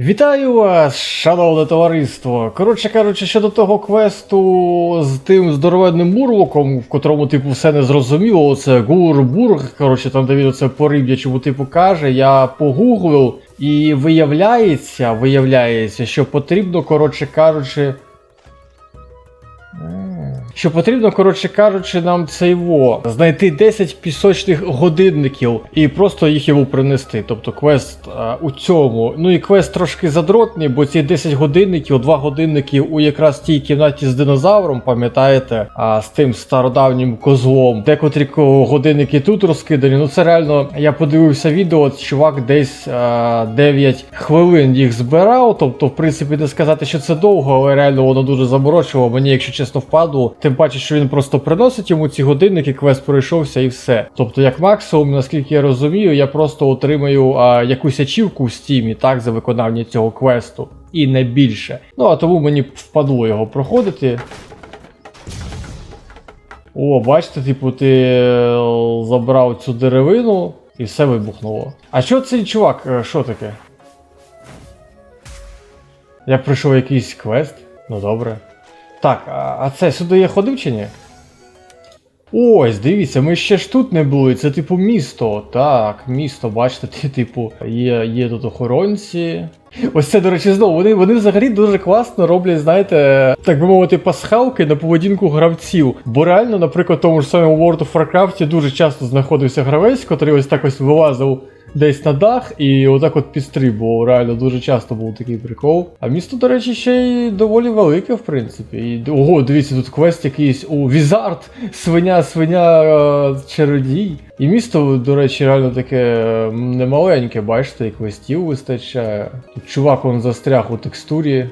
Вітаю вас, шановне товариство. Коротше кажучи, щодо того квесту з тим здоровенним мурлоком, в котрому, типу, все не зрозуміло, це Гурбург, коротше, там де він оце по риб'ячому типу каже, я погуглив, і виявляється, виявляється, що потрібно, коротше кажучи. Що потрібно, коротше кажучи, нам цей во знайти 10 пісочних годинників і просто їх йому принести. Тобто квест а, у цьому. Ну і квест трошки задротний, бо ці 10 годинників, 2 годинники у якраз тій кімнаті з динозавром, пам'ятаєте, а з тим стародавнім козлом. Декотрі годинники тут розкидані. Ну це реально, я подивився відео, чувак десь а, 9 хвилин їх збирав. Тобто, в принципі, не сказати, що це довго, але реально воно дуже заморочило. Мені, якщо чесно, впадло. Тим паче, що він просто приносить йому ці годинники, квест пройшовся і все. Тобто, як максимум, наскільки я розумію, я просто отримаю а, якусь ачівку в стімі, так, за виконання цього квесту. І не більше. Ну а тому мені впадло його проходити. О, бачите, типу, ти е, забрав цю деревину і все вибухнуло. А що цей чувак? е, Що таке? Я пройшов якийсь квест. Ну добре. Так, а, це сюди я ходив чи ні? Ось, дивіться, ми ще ж тут не були. Це типу місто. Так, місто, бачите, типу, є, є тут охоронці. Ось це, до речі, знову. Вони, вони взагалі дуже класно роблять, знаєте, так би мовити, пасхалки на поведінку гравців. Бо реально, наприклад, в тому ж самому World of Warcraft дуже часто знаходився гравець, котрий ось так ось вилазив десь на дах і отак от підстрибував. Реально дуже часто був такий прикол. А місто, до речі, ще й доволі велике, в принципі. І, ого, дивіться, тут квест якийсь у Візард, свиня, свиня, е, чародій. І місто, до речі, реально таке немаленьке, бачите, і квестів вистачає. Тут чувак он застряг у текстурі.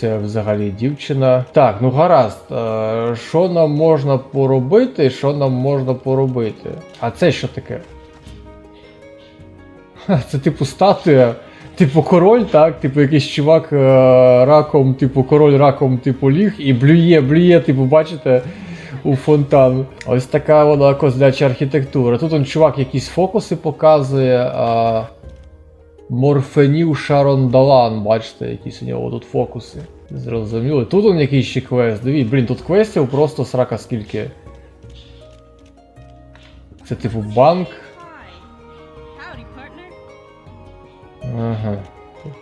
Це взагалі дівчина? Так, ну гаразд. Е, Що нам можна поробити? Що нам можна поробити? А це що таке? Це типу статуя. Типу король, так? Типу якийсь чувак е, раком, типу король раком, типу ліг і блює, блює, типу, бачите, у фонтан. Ось така вона козляча архітектура. Тут он чувак якісь фокуси показує. А... Морфенів Шарондалан, бачите, якісь у нього тут фокуси. Зрозуміло. Тут он якийсь ще квест. Дивіться, блін, тут квестів просто срака скільки. Це типу банк. Ага.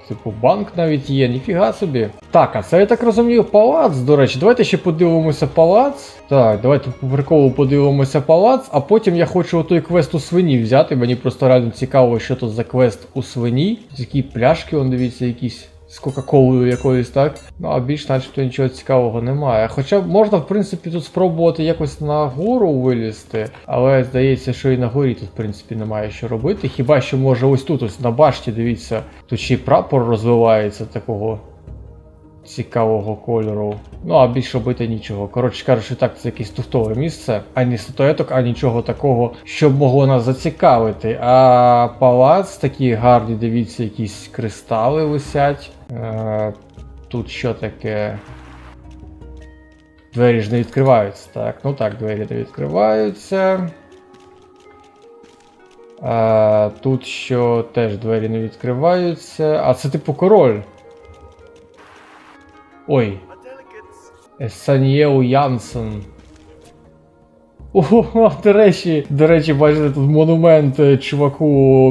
Типу, банк навіть є, ніфіга собі. Так, а це я так розумію, палац, до речі. Давайте ще подивимося палац. Так, давайте по подивимося палац, а потім я хочу отой квест у свині взяти. Мені просто реально цікаво, що тут за квест у свині. Такі пляшки, он дивіться, якісь. З Кока-Колою якоюсь, так? Ну, а більш начебто нічого цікавого немає. Хоча можна, в принципі, тут спробувати якось на гору вилізти, але здається, що і на горі тут, в принципі, немає що робити. Хіба що може ось тут, ось на башті, дивіться, тут ще й прапор розвивається такого цікавого кольору. Ну, а більш робити нічого. Коротше кажучи, так, це якесь туфтове місце, ані статуеток, а нічого такого, щоб могло нас зацікавити. А палац такі гарні, дивіться, якісь кристали висять. Е, тут що таке? Двері ж не відкриваються, так. Ну так, двері не відкриваються. А, тут що теж двері не відкриваються. А це типу король. Ой. Есанієу Янсен. Ого, до речі, до речі, бачите, тут монумент е, чуваку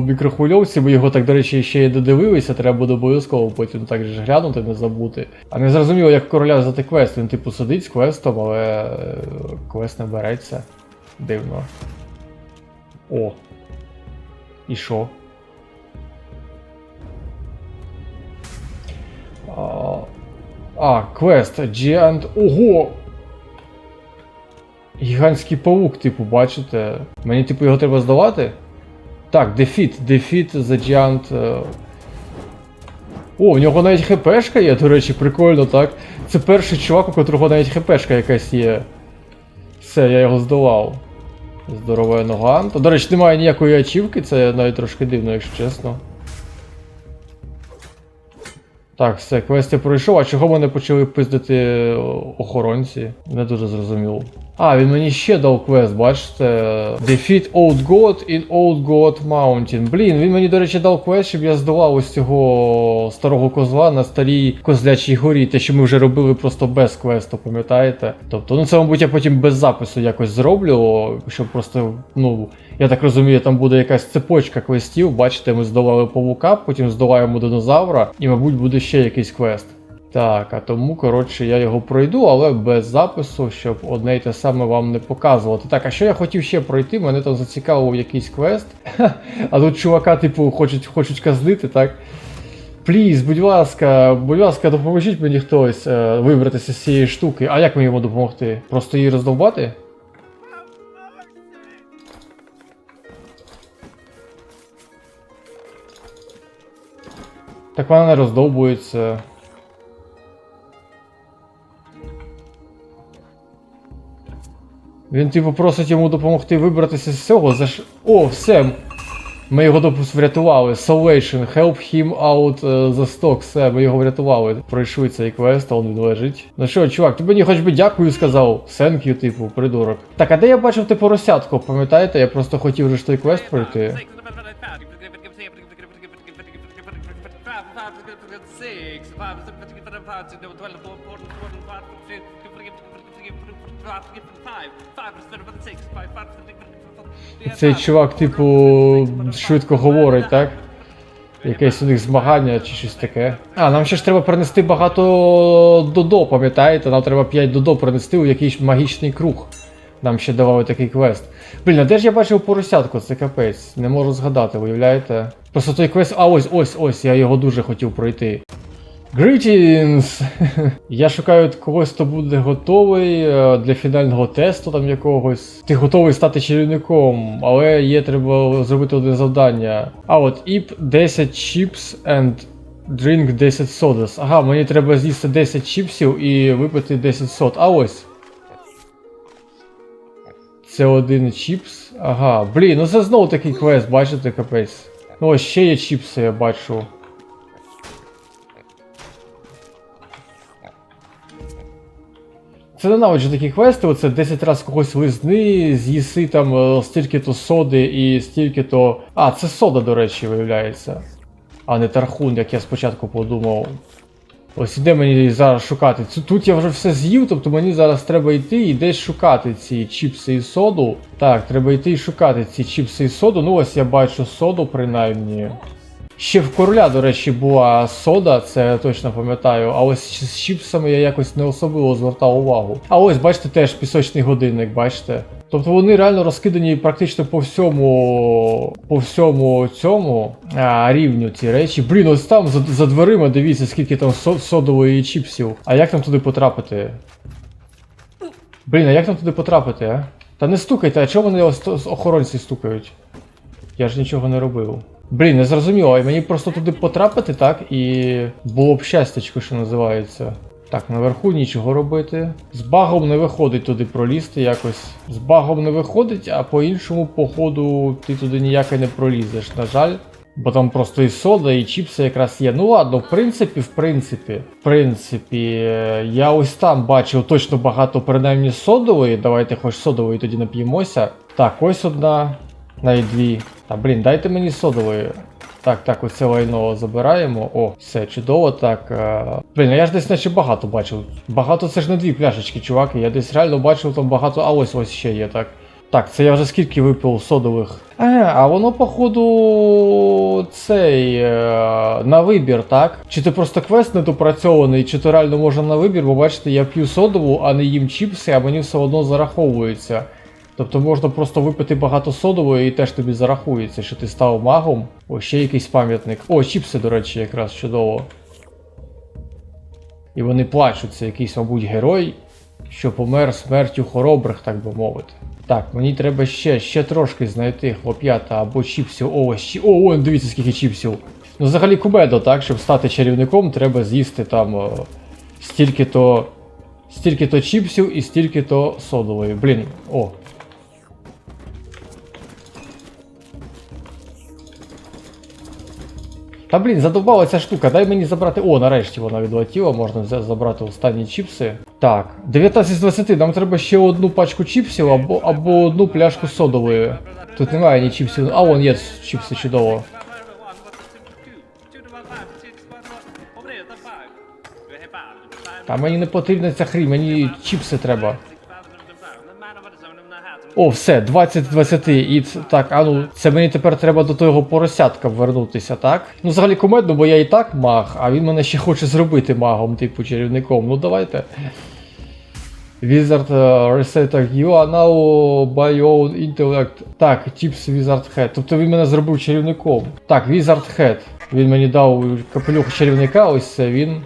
мікрохвильовці, ми його так, до речі, ще й додивилися, треба буде обов'язково потім так же глянути, не забути. А не зрозуміло, як короля взяти квест. Він типу сидить з квестом, але е, квест не береться. Дивно. О. І що? А, квест. Giant. Ого! Гігантський павук, типу, бачите? Мені, типу, його треба здавати? Так, Defeat. Defeat the Giant. е. О, у нього навіть хпшка є, до речі, прикольно, так? Це перший чувак, у котрого навіть хпшка якась є. Все, я його здолав. Здорове нога. До речі, немає ніякої ачівки, це навіть трошки дивно, якщо чесно. Так, все, квест я пройшов, а чого мене почали пиздити охоронці? Не дуже зрозуміло. А, він мені ще дав квест, бачите. Defeat Old God in Old God Mountain. Блін, він мені, до речі, дав квест, щоб я здолав ось цього старого козла на старій козлячій горі. Те, що ми вже робили просто без квесту, пам'ятаєте? Тобто, ну це, мабуть, я потім без запису якось зроблю, щоб просто, ну, я так розумію, там буде якась цепочка квестів. Бачите, ми здолали павука, потім здолаємо динозавра, і, мабуть, буде ще якийсь квест. Так, а тому, коротше, я його пройду, але без запису, щоб одне й те саме вам не показувати. Так, а що я хотів ще пройти? Мене там зацікавив якийсь квест. А тут чувака, типу, хочуть, хочуть казнити, так? Пліз, будь ласка, будь ласка, допоможіть мені хтось е, вибратися з цієї штуки. А як мені йому допомогти? Просто її роздовбати? Так вона не роздовбується. Він типу просить йому допомогти вибратися з цього. За ш... О, все. Ми його допуск врятували. Salvation, help him out uh, the stock. Все, ми його врятували. Пройшли цей квест, а він лежить. Ну що, чувак, ти мені хоч би дякую сказав. Thank you, типу, придурок. Так, а де я бачив ти поросятку, пам'ятаєте? Я просто хотів же ж той квест пройти. Цей чувак, типу, швидко говорить, так? Якесь у них змагання чи щось таке. А, нам ще ж треба принести багато додо, пам'ятаєте? Нам треба 5 додо принести у якийсь магічний круг. Нам ще давали такий квест. Блін, а де ж я бачив поросятку? Це капець. Не можу згадати, уявляєте? Просто той квест. А ось ось ось, я його дуже хотів пройти. Greetings! Я шукаю когось, хто буде готовий е, для фінального тесту там якогось. Ти готовий стати чарівником, але є треба зробити одне завдання. А от eat 10 chips and drink 10 sodas. Ага, мені треба з'їсти 10 чіпсів і випити 10 сод. А ось. Це один чіпс. Ага, блін, ну це знову такий квест, бачите, капець. Ну ось ще є чіпси, я бачу. Це ненавиджу такі квести, оце 10 разів когось лизни, з'їси там е, стільки-то соди і стільки-то. А, це сода, до речі, виявляється. А не тархун, як я спочатку подумав. Ось іде мені зараз шукати. Тут я вже все з'їв, тобто мені зараз треба йти і десь шукати ці чіпси і соду. Так, треба йти і шукати ці чіпси і соду. Ну ось я бачу соду, принаймні. Ще в короля, до речі, була сода, це я точно пам'ятаю, а ось з чіпсами я якось не особливо звертав увагу. А ось, бачите, теж пісочний годинник, бачите. Тобто вони реально розкидані практично по всьому по всьому цьому а, рівню ці речі. Блін, ось там за, за дверима дивіться, скільки там со, содової чіпсів. А як нам туди потрапити? Блін, а як нам туди потрапити, а? Та не стукайте, а чого вони охоронці стукають? Я ж нічого не робив. Блін, не зрозуміло, і мені просто туди потрапити, так? І було б щастячко, що називається. Так, наверху нічого робити. З багом не виходить туди пролізти якось. З багом не виходить, а по-іншому, походу, ти туди ніяк і не пролізеш, на жаль. Бо там просто і сода, і чіпси якраз є. Ну ладно, в принципі, в принципі, в принципі, е, я ось там бачив точно багато, принаймні, содової. Давайте хоч содової тоді нап'ємося. Так, ось одна, навіть дві. Та блін, дайте мені содової. Так, так, оце лайно забираємо. О, все, чудово, так. Е... Блін, а я ж десь наче багато бачив. Багато це ж не дві пляшечки, чуваки. Я десь реально бачив там багато. А ось ось ще є, так. Так, це я вже скільки випив содових. А, а воно, походу, цей е, на вибір, так? Чи це просто квест недопрацьований, чи то реально можна на вибір, бо бачите, я п'ю содову, а не їм чіпси, а мені все одно зараховується. Тобто можна просто випити багато содової і теж тобі зарахується, що ти став магом. О, ще якийсь пам'ятник. О, чіпси, до речі, якраз чудово. І вони плачуть, це якийсь, мабуть, герой, що помер смертю хоробрих, так би мовити. Так, мені треба ще, ще трошки знайти хлоп'ята або чіпсів. О, ось. О, о, дивіться, скільки чіпсів. Ну, взагалі кубедо, так, щоб стати чарівником, треба з'їсти там стільки-то. Стільки-то чіпсів і стільки-то содової. Блін, о, Та блін, задовбала ця штука, дай мені забрати. О, нарешті вона відлетіла, можна забрати останні чіпси. Так, 19 з 20, нам треба ще одну пачку чіпсів або, або одну пляшку содової. Тут немає ні чіпсів. А, вон є чіпси чудово. Та мені не потрібна ця хрінь, мені чіпси треба. О, все, 20 20 І так, а ну, це мені тепер треба до того поросятка вернутися, так? Ну, взагалі кумедно, бо я і так маг, а він мене ще хоче зробити магом, типу чарівником. Ну давайте. Wizard uh, Resetter, you are now by your own intellect. Так, Tips Wizard Head. Тобто він мене зробив чарівником. Так, Wizard Head. Він мені дав капелюх чарівника, ось це він.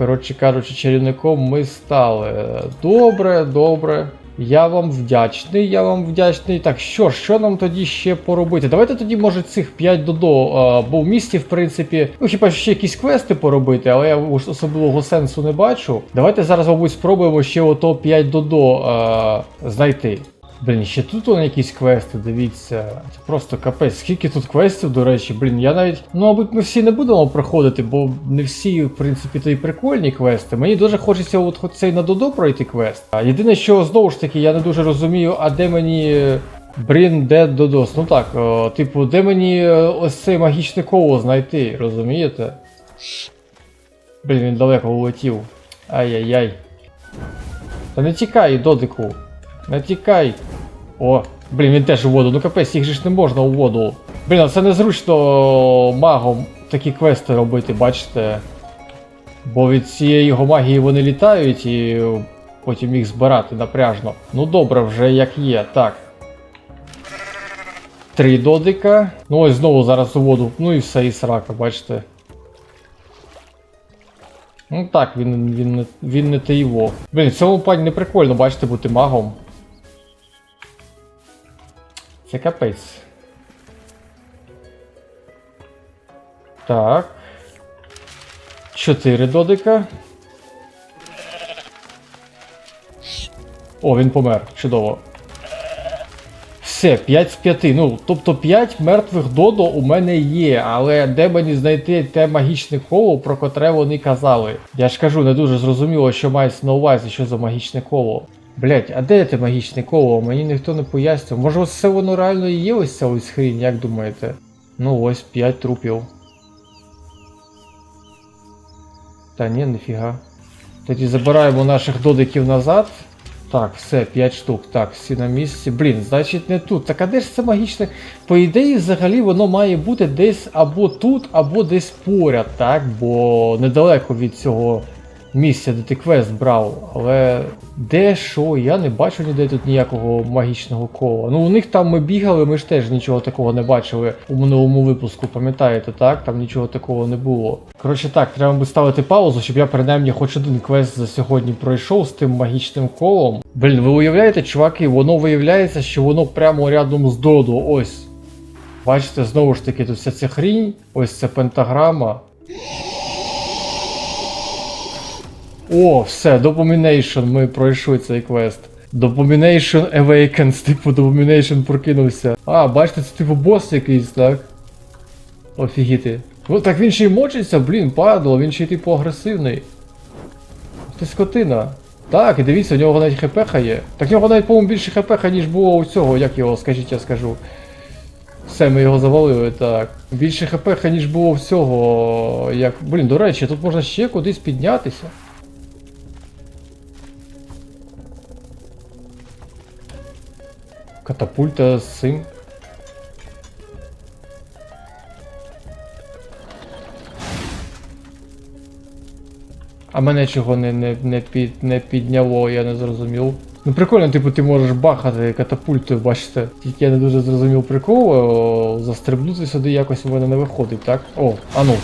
Коротше кажучи, чарівником ми стали. Добре, добре. Я вам вдячний, я вам вдячний. Так, що ж, що нам тоді ще поробити? Давайте тоді, може, цих 5 додо, бо в місті, в принципі, ну хіба ще якісь квести поробити, але я особливого сенсу не бачу. Давайте зараз, мабуть, спробуємо ще ото 5 додо знайти. Блін, ще тут вони якісь квести, дивіться. Це просто капець. Скільки тут квестів, до речі, блін, я навіть. Ну, мабуть, ми всі не будемо проходити, бо не всі, в принципі, то і прикольні квести. Мені дуже хочеться от цей на Додо пройти квест. А єдине, що знову ж таки, я не дуже розумію, а де мені. Брін де Додос. Ну так, о, типу, де мені е, ось це магічне коло знайти, розумієте? Блін, він далеко улетів. Ай-яй-яй. Та не тікай, додику. Не тікай. О, блін, він теж у воду. Ну капець, їх же ж не можна у воду. Блін, а це незручно магом такі квести робити, бачите. Бо від цієї його магії вони літають і потім їх збирати напряжно. Ну добре, вже як є, так. Три додика. Ну ось знову зараз у воду. Ну і все, і срака, бачите. Ну так, він, він, не- він не те його. Блін, в цьому плані не прикольно, бачите, бути магом. Це капець. Так. Чотири додика. О, він помер. Чудово. Все, 5 з 5. Ну, тобто 5 мертвих додо у мене є, але де мені знайти те магічне коло, про котре вони казали? Я ж кажу, не дуже зрозуміло, що мається на увазі, що за магічне коло. Блять, а де те магічне коло? Мені ніхто не пояснював. Може ось це воно реально і є ось ця ось хрінь, як думаєте? Ну ось 5 трупів. Та ні, ніфіга. Тоді забираємо наших додиків назад. Так, все, 5 штук. Так, всі на місці. Блін, значить не тут. Так а де ж це магічне? По ідеї, взагалі, воно має бути десь або тут, або десь поряд, так? Бо недалеко від цього місця, де ти квест брав. Але де що? Я не бачу ніде тут ніякого магічного кола. Ну, у них там ми бігали, ми ж теж нічого такого не бачили у минулому випуску, пам'ятаєте, так? Там нічого такого не було. Коротше так, треба би ставити паузу, щоб я принаймні хоч один квест за сьогодні пройшов з тим магічним колом. Блін, ви уявляєте, чуваки, воно виявляється, що воно прямо рядом з Доду. Ось. Бачите, знову ж таки, тут вся ця хрінь, ось ця пентаграма. О, все, Domination, ми пройшли цей квест. Domination Awakens, типу Domination прокинувся. А, бачите, це типу бос якийсь, так? Офігіти. Ну так він ще й мочиться, блін, падало, він ще й типу агресивний. Ти скотина. Так, і дивіться, у нього навіть хпх є. Так в нього навіть, по-моєму, більше хпх, ніж було у цього, як його, скажіть, я скажу. Все, ми його завалили, так. Більше хпх, ніж було в цього. Як. Блін, до речі, тут можна ще кудись піднятися. Катапульта з цим. А мене чого не, не, не, під, не підняло, я не зрозумів. Ну прикольно, типу, ти можеш бахати катапультою, бачите. Тільки я не дуже зрозумів прикол, о, застрибнути сюди якось у мене не виходить, так? О, а ну.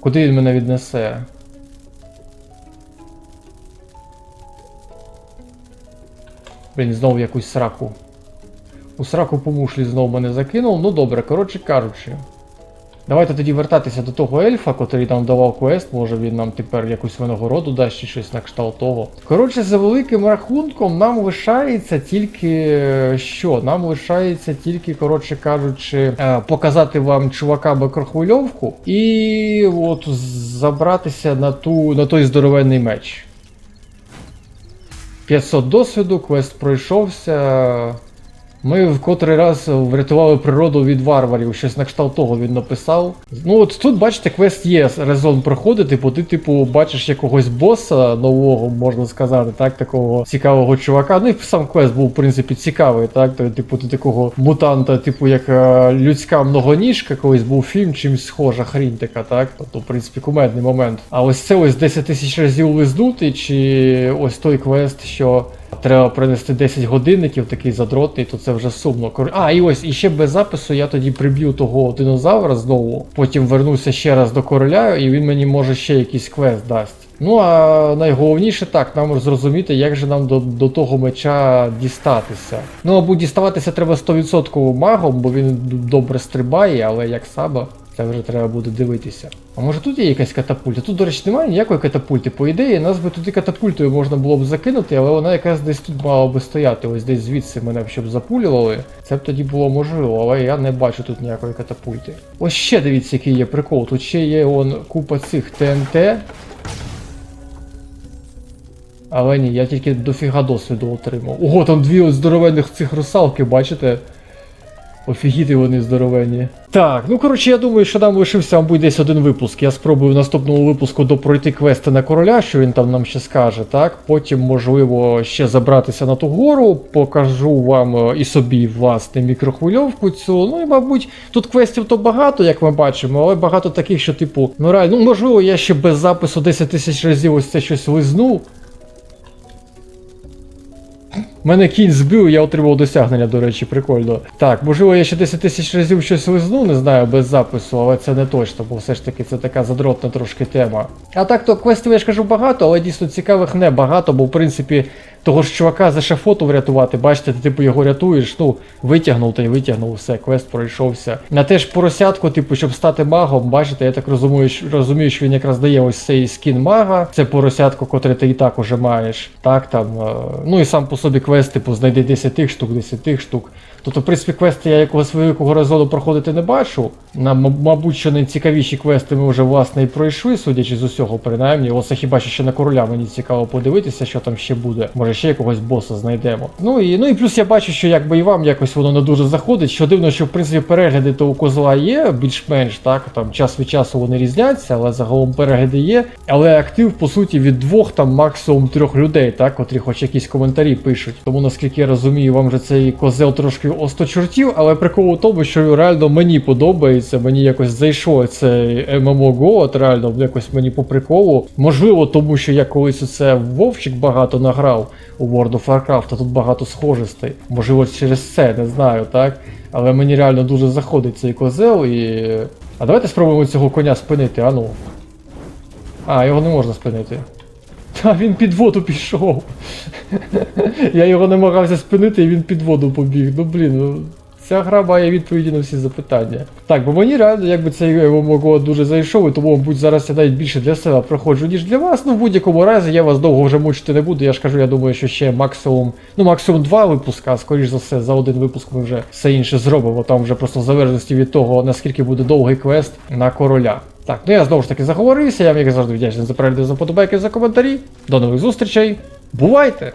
Куди він мене віднесе? Блін, знову якусь сраку. У сраку по мушлі знову мене закинув. Ну добре, коротше кажучи. Давайте тоді вертатися до того ельфа, котрий нам давав квест, може він нам тепер якусь винагороду дасть чи щось на кшталт того. Коротше, за великим рахунком, нам лишається тільки е, що? Нам лишається тільки, коротше кажучи, е, показати вам чувака микрохвильовку і от забратися на ту на той здоровенний меч. 500 досвіду, квест пройшовся. Ми в котрий раз врятували природу від варварів, щось на кшталт того він написав. Ну от тут, бачите, квест є резон проходити, бо ти, типу, бачиш якогось боса нового, можна сказати, так, такого цікавого чувака. Ну і сам квест був, в принципі, цікавий, так. То, типу, ти такого мутанта, типу, як е, людська многоніжка, колись був фільм, чимсь схожа хрінь така, так. Тобто, в принципі, кумедний момент. А ось це ось 10 тисяч разів лизнути, чи ось той квест, що. Треба принести 10 годинників, такий задротний, то це вже сумно. А, і ось, і ще без запису я тоді приб'ю того динозавра знову, потім вернуся ще раз до короля, і він мені може ще якийсь квест дасть. Ну а найголовніше так, нам зрозуміти, як же нам до, до того меча дістатися. Ну, або діставатися треба 100% магом, бо він добре стрибає, але як саба. Це вже треба буде дивитися. А може тут є якась катапульта? Тут, до речі, немає ніякої катапульти. По ідеї, нас би туди катапультою можна було б закинути, але вона якась десь тут мала би стояти. Ось десь звідси мене б щоб запулювали. Це б тоді було можливо, але я не бачу тут ніякої катапульти. Ось ще дивіться, який є прикол. Тут ще є он купа цих ТНТ. Але ні, я тільки дофіга досвіду отримав. Ого, там дві здоровенних цих русалки, бачите? Офігіти вони здоровенні. Так, ну коротше, я думаю, що нам лишився, мабуть, десь один випуск. Я спробую в наступному випуску допройти квести на короля, що він там нам ще скаже, так? Потім, можливо, ще забратися на ту гору, покажу вам е, і собі, власне, мікрохвильовку цю. Ну і, мабуть, тут квестів то багато, як ми бачимо, але багато таких, що, типу, ну реально, ну можливо, я ще без запису 10 тисяч разів ось це щось лизнув. Мене кінь збив, я отримав досягнення, до речі, прикольно. Так, можливо, я ще 10 тисяч разів щось лизну, не знаю, без запису, але це не точно, бо все ж таки це така задротна трошки тема. А так то квестів я ж кажу багато, але дійсно цікавих не багато, бо в принципі того ж чувака за шафоту врятувати, бачите, ти типу його рятуєш, ну, витягнув та й витягнув, все, квест пройшовся. На те ж поросятку, типу, щоб стати магом, бачите, я так розумію, розумію, що він якраз дає ось цей скін мага, це поросятко, котре ти і так уже маєш. Так, там, е, ну і сам по собі квест, типу, знайди 10 штук, 10 штук. Тобто, в принципі, квести я якогось великого резону проходити не бачу. Нам, мабуть, що найцікавіші квести ми вже власне і пройшли, судячи з усього, принаймні. Оце хіба що ще на короля мені цікаво подивитися, що там ще буде. Може ще якогось боса знайдемо. Ну і ну і плюс я бачу, що якби і вам якось воно не дуже заходить. Що дивно, що в принципі перегляди то у козла є більш-менш, так там час від часу вони різняться, але загалом перегляди є. Але актив, по суті, від двох там максимум трьох людей, так, котрі хоч якісь коментарі пишуть. Тому наскільки я розумію, вам же цей козел трошки осточортів, але прикол у тому, що реально мені подобається, мені якось зайшло цей MMO Go, от реально якось мені по приколу. Можливо, тому що я колись у це Вовчик багато награв у World of Warcraft, а тут багато схожостей. Можливо, через це, не знаю, так. Але мені реально дуже заходить цей козел і. А давайте спробуємо цього коня спинити, а ну. А, його не можна спинити. Та він під воду пішов. Я його намагався спинити, і він під воду побіг. Ну блін, ну. Ця гра має відповіді на всі запитання. Так, бо мені реально якби цей MMO дуже зайшов, і тому, мабуть, зараз я навіть більше для себе проходжу, ніж для вас. Ну, в будь-якому разі я вас довго вже мучити не буду. Я ж кажу, я думаю, що ще максимум, ну максимум два випуска, а скоріш за все, за один випуск ми вже все інше зробимо. Там вже просто в залежності від того, наскільки буде довгий квест на короля. Так, ну я знову ж таки заговорився, я вам як завжди вдячний за перегляд, за подобайки, за коментарі. До нових зустрічей. Бувайте!